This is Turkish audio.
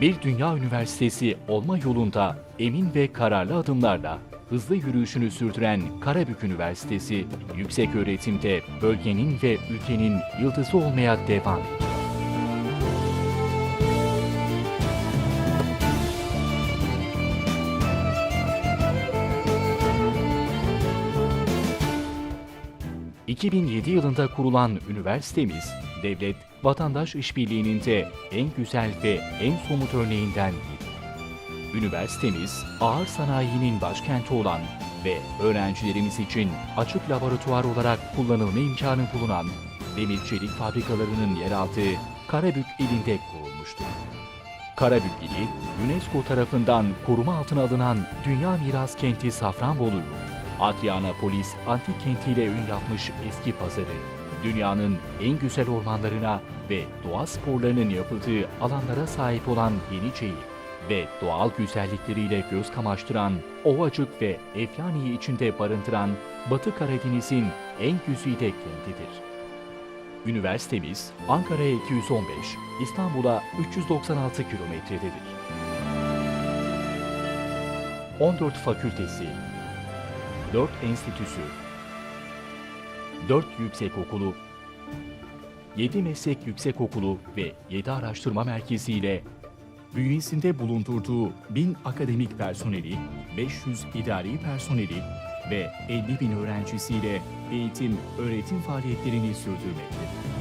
bir dünya üniversitesi olma yolunda emin ve kararlı adımlarla hızlı yürüyüşünü sürdüren Karabük Üniversitesi, yüksek öğretimde bölgenin ve ülkenin yıldızı olmaya devam ediyor. ...2007 yılında kurulan üniversitemiz, devlet vatandaş işbirliğinin de en güzel ve en somut örneğinden biri. Üniversitemiz, ağır sanayinin başkenti olan ve öğrencilerimiz için açık laboratuvar olarak kullanılma imkanı bulunan demir çelik fabrikalarının yer aldığı Karabük ilinde kurulmuştur. Karabük ili, UNESCO tarafından koruma altına alınan Dünya Miras Kenti Safranbolu'yu, Adrianapolis antik kentiyle ün yapmış eski pazarı, dünyanın en güzel ormanlarına ve doğa sporlarının yapıldığı alanlara sahip olan Yeniçeyi ve doğal güzellikleriyle göz kamaştıran Ovacık ve Eflani'yi içinde barındıran Batı Karadeniz'in en güzide kentidir. Üniversitemiz Ankara'ya 215, İstanbul'a 396 kilometrededir. 14 fakültesi, 4 enstitüsü, 4 yüksekokulu, 7 meslek yüksekokulu ve 7 araştırma merkezi ile bünyesinde bulundurduğu 1000 akademik personeli, 500 idari personeli ve 50 bin öğrencisiyle eğitim, öğretim faaliyetlerini sürdürmektedir.